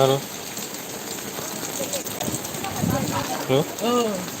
Ano? Ano? Oo. Oh.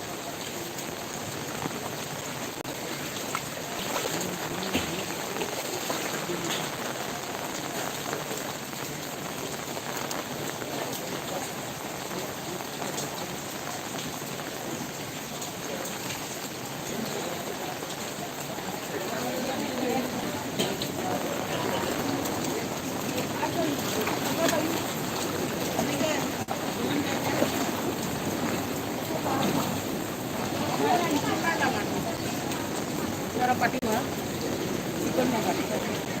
पाठीमा chicken नाही पाठीमा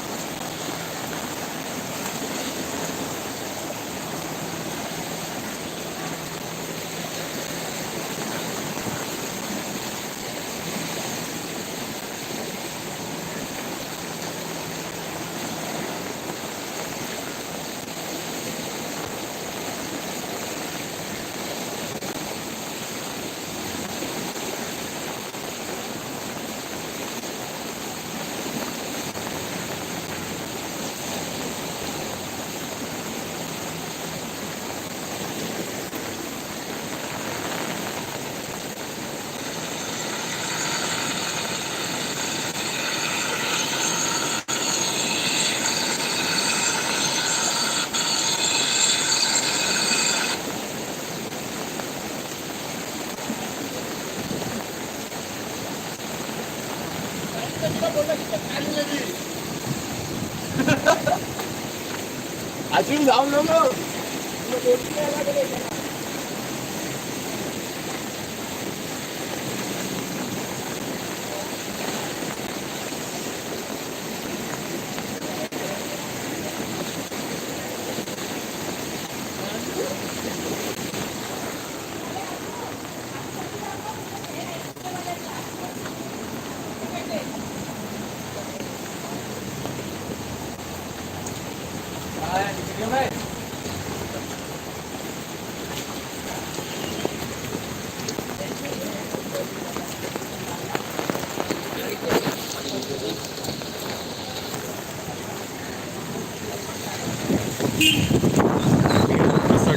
아침에 나오려면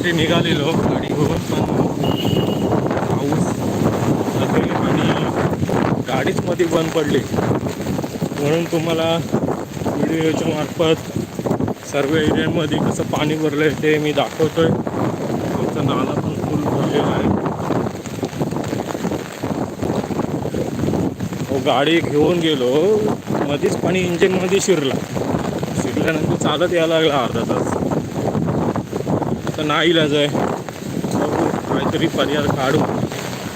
जाण्यासाठी निघालेलो. गाडी घेऊन पण पाऊस आणि गाडीच मध्ये बंद पडली. म्हणून तुम्हाला व्हिडिओच्या मार्फत सर्व एरियांमध्ये कसं पाणी भरलं आहे ते मी दाखवतोय. तुमचा नाला पण फुल भरलेलं आहे. हो गाडी घेऊन गेलो मध्येच पाणी इंजिनमध्ये शिरला. शिरल्यानंतर चालत यायला लागला अर्धा तास. तर नाही इलाज आहे. बघू काहीतरी पर्याय काढू.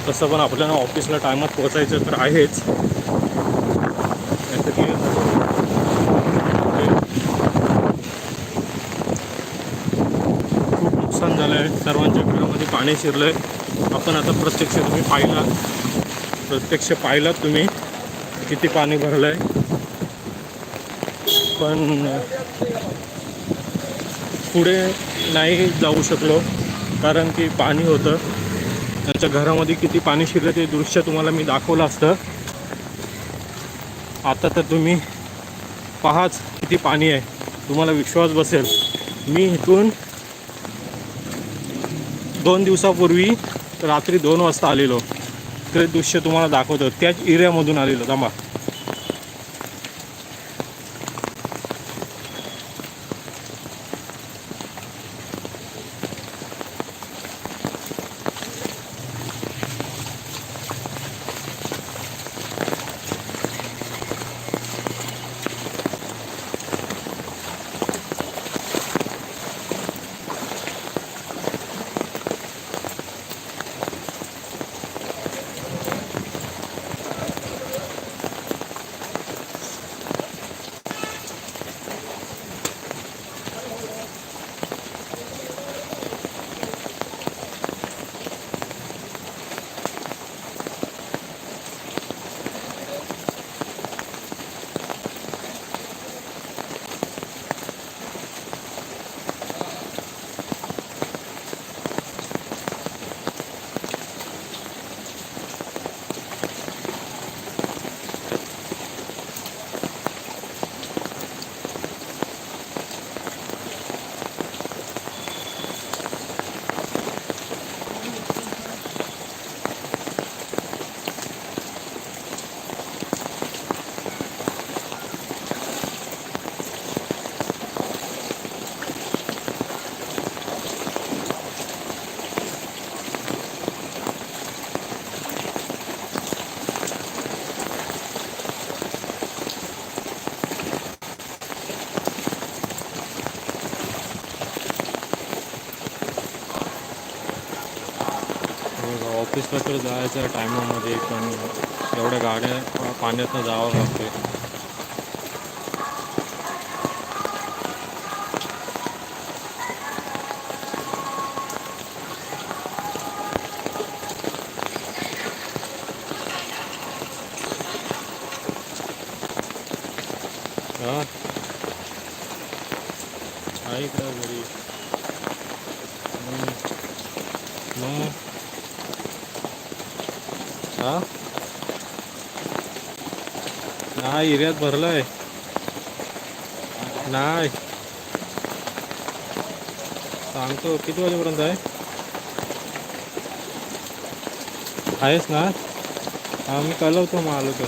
तसं पण आपल्याला ऑफिसला टायमात पोहोचायचं तर आहेच. नाहीतर खूप नुकसान झालं आहे सर्वांच्या घरामध्ये पाणी शिरलं आहे आपण आता प्रत्यक्ष तुम्ही पाहिला. प्रत्यक्ष पाहिलात तुम्ही किती पाणी भरलं आहे पण पुढे नाही जाऊ शकलो कारण की पाणी होतं. त्यांच्या घरामध्ये किती पाणी शिरलं ते दृश्य तुम्हाला मी दाखवलं असतं. आता तर तुम्ही पहाच किती पाणी आहे. तुम्हाला विश्वास बसेल. मी इथून दोन दिवसापूर्वी रात्री दोन वाजता आलेलो. ते दृश्य तुम्हाला दाखवतो. त्याच एरियामधून आलेलो. थांबा. ऑफिसला तर जायचं टायमामध्ये पण एवढ्या गाड्या पाण्यातनं जावं लागते आहे का हा? नाही एरियात भरलाय. नाही. सांगतो किती वाजेपर्यंत आहे? आहेस ना? हा मी कळवतो मग आलो तर.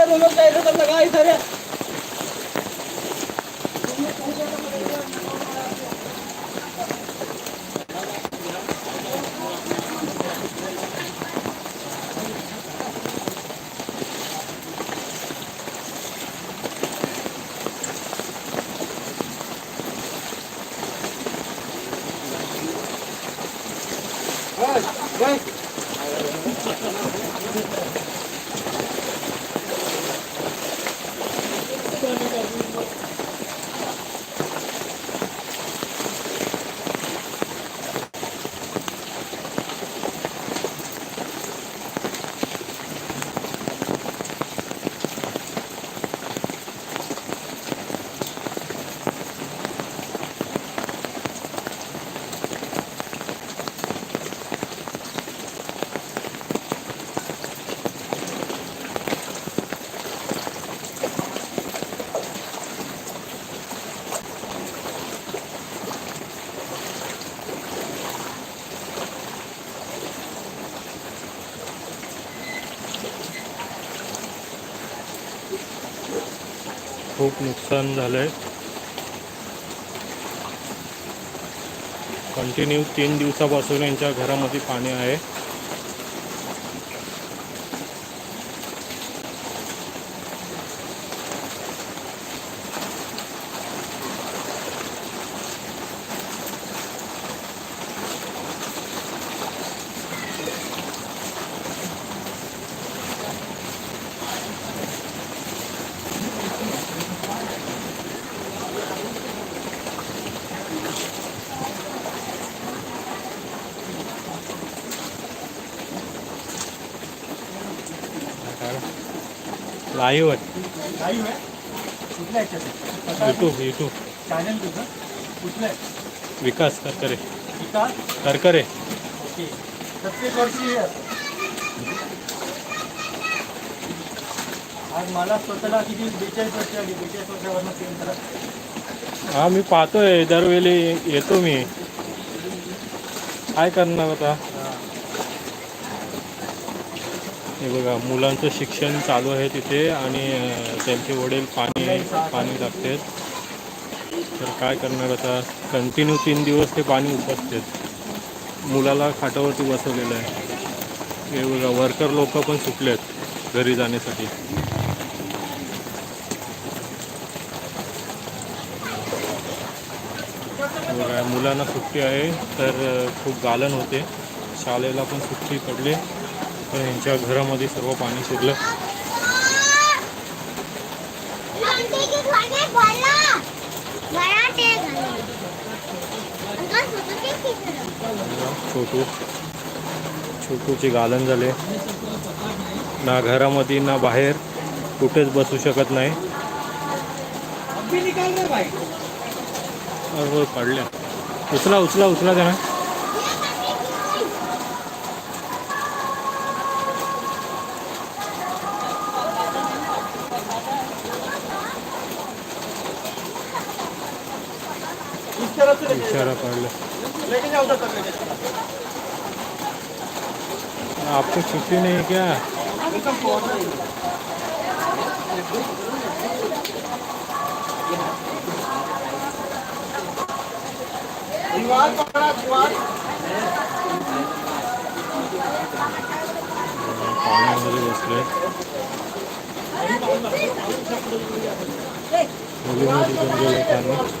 ಸರ್ ಇನ್ನೊಂದು ಐದು ರೂಪಾಯಿ ಐದು ಸರ್ खूप नुकसान झालं आहे कंटिन्यू तीन दिवसापासून यांच्या घरामध्ये पाणी आहे. लाईव्ह आहे? लाईव्ह आहे कुठल्या ह्याच्यात युट्यूब युट्यूब चॅनल तुझं? कुठलं आहे? विकास करकरे. विकास? करकरे. ओके. प्रत्येक वर्षी आज मला स्वतःला किती बेचाळीस वर्ष आली बेचाळीस वर्षावरनं हा मी पाहतोय. दरवेळी येतो मी. काय करणार आता? हे बघा मुलांचं शिक्षण चालू आहे तिथे आणि त्यांचे वडील पाणी पाणी लागतात तर काय करणार आता? कंटिन्यू तीन दिवस ते पाणी उपसतात. मुलाला खाटावरती बसवलेलं आहे. हे बघा वर्कर लोक पण सुटलेत घरी जाण्यासाठी. बघा मुलांना सुट्टी आहे तर खूप गालन होते. शाळेला पण सुट्टी पडली. पण यांच्या घरामध्ये सर्व पाणी शिरलं. छोटू. छोटूचे गालन झाले. ना घरामध्ये ना बाहेर. कुठेच बसू शकत नाही. पडल्या उचला उचला उचला त्यांना इस तरफ से लेके इशारा पडला लेके जाओ उधर तक लेके जाओ आपको छुट्टी नहीं है क्या है दीवार पकड़ा दीवार पाण्यामध्ये बसले मुलीमध्ये पण गेले पाणी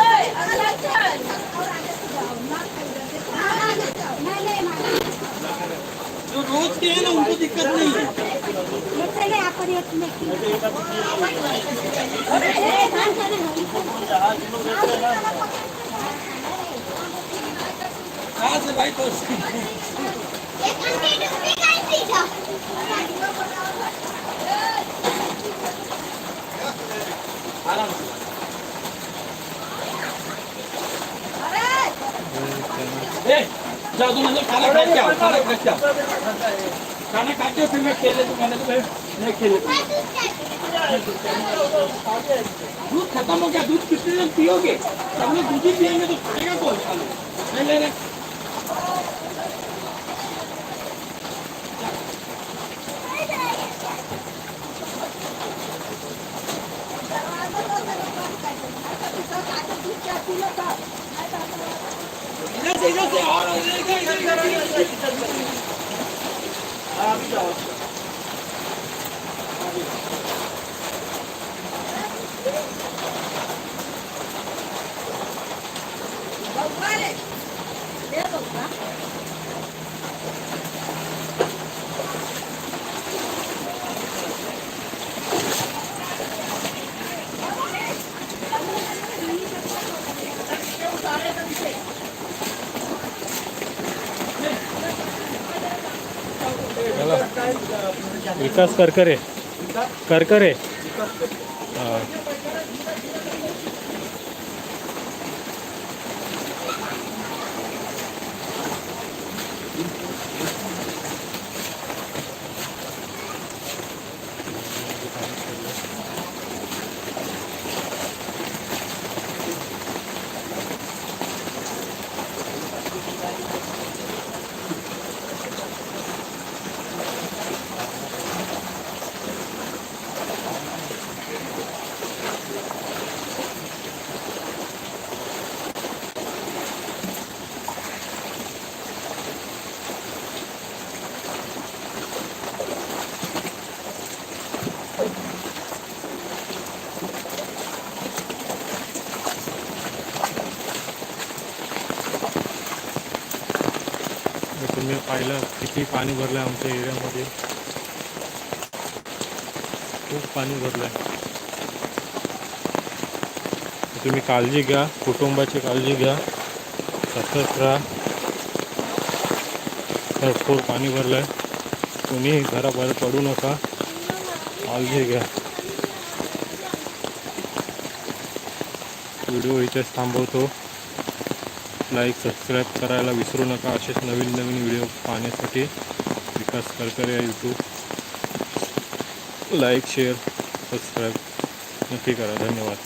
जो रोज के हैं ना उनको दिक्कत नहीं. है कहाँ से भाई तो? आराम. से जाओ तुम अंदर खाना खा के आओ खाना खा के आओ खाना खा के फिर मैं खेले तो मैंने तो भाई नहीं खेले दूध खत्म हो गया दूध कितने दिन पियोगे सब लोग दूध ही पियेंगे तो खाएगा कौन खाना नहीं ले रहे Abi de var. विकास करकरे. करकरे. हा. तर तुम्ही पाहिलं किती पाणी भरलं आहे आमच्या एरियामध्ये. खूप पाणी भरलं आहे. तुम्ही काळजी घ्या कुटुंबाची काळजी घ्या. सतत राहा. भरपूर पाणी भरलं आहे. तुम्ही घराबाहेर पडू नका. काळजी घ्या. व्हिडिओ इथेच थांबवतो. लाईक सबस्क्राईब करायला विसरू नका. असेच नवीन नवीन व्हिडिओ पाहण्यासाठी विकास करकर या यूट्यूब लाईक शेअर सबस्क्राईब नक्की करा. धन्यवाद.